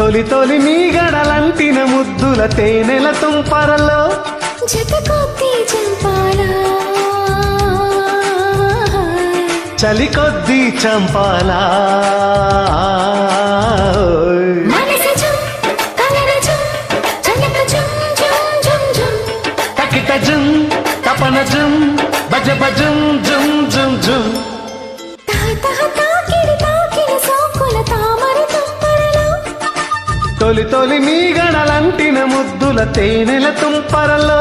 తొలి తొలి మీ గడలంటిన ముద్దుల తేనెల తుంపరలో. చలి కొద్దీ చంపాలా? తొలి తొలి మీ గణలంటిన ముద్దుల తేనెల తుంపరలో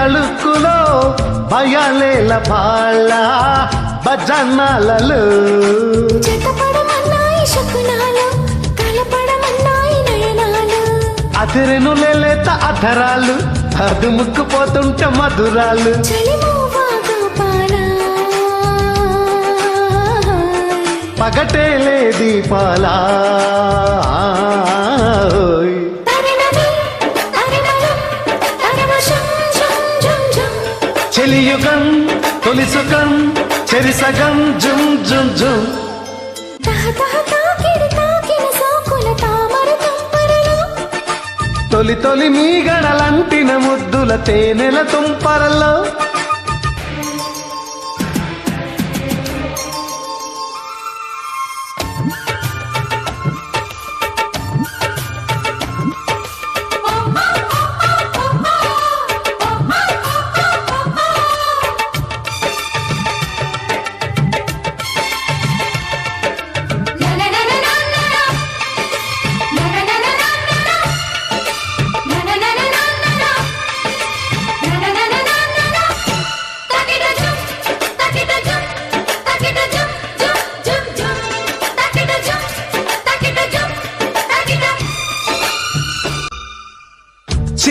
తళుక్కులో భయాలేల బాళ్ళ భజనాలలో అదిరెను లేత అధరాలు అదుముక్కుపోతుంటే మధురాలు. గోపాలా పగటేలే దీపాలా చెలియుగం తొలిసుగం చెరిసగం జుం జుం జుం. తొలి తొలి మీ గడలంటిన ముద్దుల తేనెల తుంపరలో.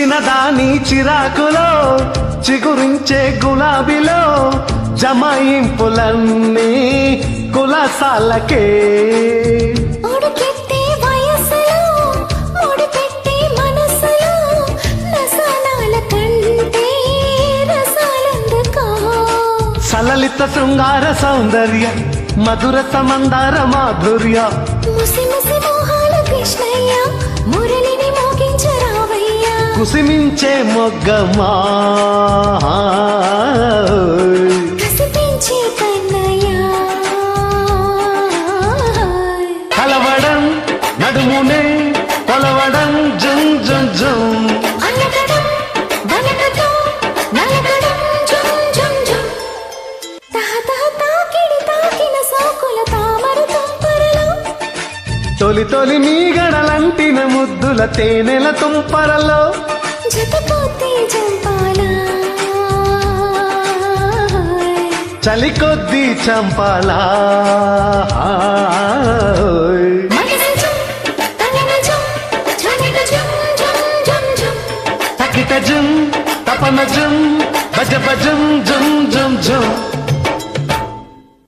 చిన్నదాని చిరాకులో చిగురించే గులాబీలో జమాయింపులన్నీ కులసాలకే. సలలిత శృంగార సౌందర్య మధుర సమందార మాధుర్య. ముసి కుసిమించే మొగ్గమా? తొలి తొలి మీ గడలంటిన ముద్దుల తేనెల తుంపరలో. చలి కొద్దీ చంపాలా? తకిట జుం తపన జుం భజ భజం జుం జుం జుం.